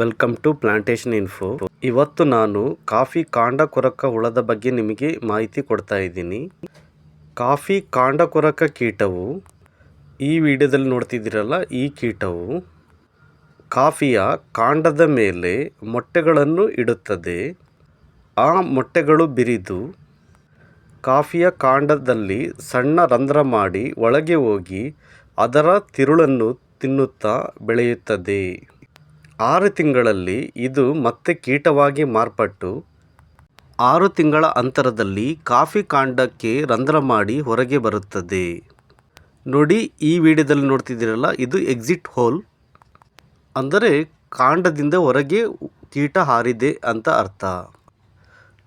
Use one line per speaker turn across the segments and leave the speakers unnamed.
Welcome to plantation info ಇವತ್ತು ನಾನು coffee ಕಾಂಡ ಕೊರಕ ಹುಳದ ಬಗ್ಗೆ ನಿಮಗೆ ಮಾಹಿತಿ ಕೊಡ್ತಾ ಇದ್ದೀನಿ. ಕಾಫಿ ಕಾಂಡ ಕೊರಕ ಕೀಟವು ಈ ವಿಡಿಯೋದಲ್ಲಿ ನೋಡ್ತಿದ್ದೀರಲ್ಲ, ಈ ಕೀಟವು ಕಾಫಿಯ ಕಾಂಡದ ಮೇಲೆ ಮೊಟ್ಟೆಗಳನ್ನು ಇಡುತ್ತದೆ. ಆ ಮೊಟ್ಟೆಗಳು ಬಿರಿದು ಕಾಫಿಯ ಕಾಂಡದಲ್ಲಿ ಸಣ್ಣ ರಂಧ್ರ ಮಾಡಿ ಒಳಗೆ ಹೋಗಿ ಅದರ ತಿರುಳನ್ನು ತಿನ್ನುತ್ತಾ ಬೆಳೆಯುತ್ತದೆ. ಆರು ತಿಂಗಳಲ್ಲಿ ಇದು ಮತ್ತೆ ಕೀಟವಾಗಿ ಮಾರ್ಪಟ್ಟು ಆರು ತಿಂಗಳ ಅಂತರದಲ್ಲಿ ಕಾಫಿ ಕಾಂಡಕ್ಕೆ ರಂಧ್ರ ಮಾಡಿ ಹೊರಗೆ ಬರುತ್ತದೆ. ನೋಡಿ, ಈ ವಿಡಿಯೋದಲ್ಲಿ ನೋಡ್ತಿದ್ದೀರಲ್ಲ, ಇದು ಎಕ್ಸಿಟ್ ಹೋಲ್ ಅಂದರೆ ಕಾಂಡದಿಂದ ಹೊರಗೆ ಕೀಟ ಹಾರಿದೆ ಅಂತ ಅರ್ಥ.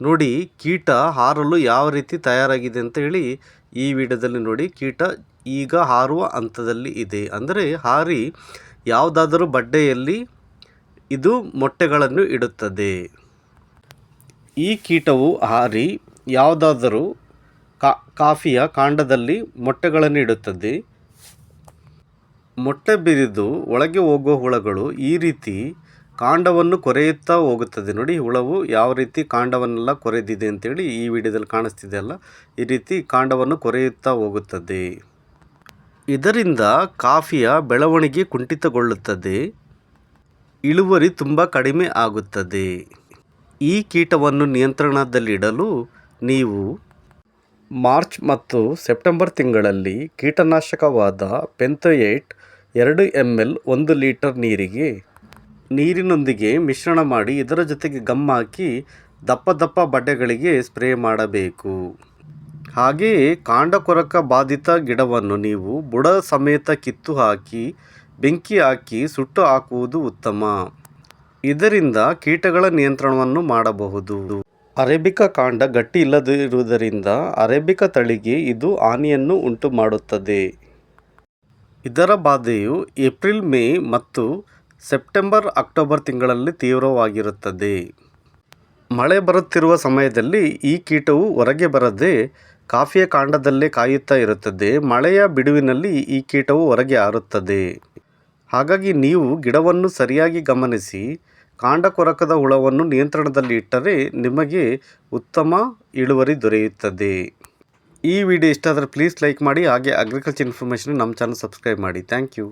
ನೋಡಿ, ಕೀಟ ಹಾರಲು ಯಾವ ರೀತಿ ತಯಾರಾಗಿದೆ ಅಂತ ಹೇಳಿ ಈ ವಿಡಿಯೋದಲ್ಲಿ ನೋಡಿ. ಕೀಟ ಈಗ ಹಾರುವ ಹಂತದಲ್ಲಿ ಇದೆ. ಅಂದರೆ ಹಾರಿ ಯಾವುದಾದರೂ ಬಡ್ಡೆಯಲ್ಲಿ ಇದು ಮೊಟ್ಟೆಗಳನ್ನು ಇಡುತ್ತದೆ. ಈ ಕೀಟವು ಹಾರಿ ಯಾವುದಾದರೂ ಕಾಫಿಯ ಕಾಂಡದಲ್ಲಿ ಮೊಟ್ಟೆಗಳನ್ನು ಇಡುತ್ತದೆ. ಮೊಟ್ಟೆ ಬಿರಿದು ಒಳಗೆ ಹೋಗುವ ಹುಳಗಳು ಈ ರೀತಿ ಕಾಂಡವನ್ನು ಕೊರೆಯುತ್ತಾ ಹೋಗುತ್ತದೆ. ನೋಡಿ, ಹುಳವು ಯಾವ ರೀತಿ ಕಾಂಡವನ್ನೆಲ್ಲ ಕೊರೆದಿದೆ ಅಂತೇಳಿ ಈ ವಿಡಿಯೋದಲ್ಲಿ ಕಾಣಿಸ್ತಿದೆ ಅಲ್ಲ? ಈ ರೀತಿ ಕಾಂಡವನ್ನು ಕೊರೆಯುತ್ತಾ ಹೋಗುತ್ತದೆ. ಇದರಿಂದ ಕಾಫಿಯ ಬೆಳವಣಿಗೆ ಕುಂಠಿತಗೊಳ್ಳುತ್ತದೆ. ಇಳುವರಿ ತುಂಬ ಕಡಿಮೆ ಆಗುತ್ತದೆ. ಈ ಕೀಟವನ್ನು ನಿಯಂತ್ರಣದಲ್ಲಿಡಲು ನೀವು ಮಾರ್ಚ್ ಮತ್ತು ಸೆಪ್ಟೆಂಬರ್ ತಿಂಗಳಲ್ಲಿ ಕೀಟನಾಶಕವಾದ ಪೆಂಥೋಯೇಟ್ ಎರಡು ಎಂ ಎಲ್ ಒಂದು ಲೀಟರ್ ನೀರಿಗೆ ನೀರಿನೊಂದಿಗೆ ಮಿಶ್ರಣ ಮಾಡಿ ಇದರ ಜೊತೆಗೆ ಗಮ್ ಹಾಕಿ ದಪ್ಪ ದಪ್ಪ ಬಡ್ಡೆಗಳಿಗೆ ಸ್ಪ್ರೇ ಮಾಡಬೇಕು. ಹಾಗೆಯೇ ಕಾಂಡ ಕೊರಕ ಬಾಧಿತ ಗಿಡವನ್ನು ನೀವು ಬುಡ ಸಮೇತ ಕಿತ್ತು ಹಾಕಿ, ಬೆಂಕಿ ಹಾಕಿ ಸುಟ್ಟು ಹಾಕುವುದು ಉತ್ತಮ. ಇದರಿಂದ ಕೀಟಗಳ ನಿಯಂತ್ರಣವನ್ನು ಮಾಡಬಹುದು. ಅರೇಬಿಕಾ ಕಾಂಡ ಗಟ್ಟಿ ಇಲ್ಲದಿರುವುದರಿಂದ ಅರೇಬಿಕಾ ತಳಿಗೆ ಇದು ಹಾನಿಯನ್ನು ಉಂಟು ಮಾಡುತ್ತದೆ ಇದರ ಬಾಧೆಯು ಏಪ್ರಿಲ್, ಮೇ ಮತ್ತು ಸೆಪ್ಟೆಂಬರ್, ಅಕ್ಟೋಬರ್ ತಿಂಗಳಲ್ಲಿ ತೀವ್ರವಾಗಿರುತ್ತದೆ. ಮಳೆ ಬರುತ್ತಿರುವ ಸಮಯದಲ್ಲಿ ಈ ಕೀಟವು ಹೊರಗೆ ಬರದೆ ಕಾಫಿಯ ಕಾಂಡದಲ್ಲೇ ಕಾಯುತ್ತಾ ಇರುತ್ತದೆ. ಮಳೆಯ ಬಿಡುವಿನಲ್ಲಿ ಈ ಕೀಟವು ಹೊರಗೆ ಹಾರುತ್ತದೆ. ಹಾಗಾಗಿ ನೀವು ಗಿಡವನ್ನು ಸರಿಯಾಗಿ ಗಮನಿಸಿ, ಕಾಂಡ ಕೊರಕದ ಹುಳವನ್ನು ನಿಯಂತ್ರಣದಲ್ಲಿ ಇಟ್ಟರೆ ನಿಮಗೆ ಉತ್ತಮ ಇಳುವರಿ ದೊರೆಯುತ್ತದೆ. ಈ ವಿಡಿಯೋ ಇಷ್ಟ ಆದರೆ ಪ್ಲೀಸ್ ಲೈಕ್ ಮಾಡಿ. ಹಾಗೆ ಅಗ್ರಿಕಲ್ಚರ್ ಇನ್ಫಾರ್ಮೇಷನ್ ನಮ್ಮ ಚಾನಲ್ ಸಬ್ಸ್ಕ್ರೈಬ್ ಮಾಡಿ. Thank you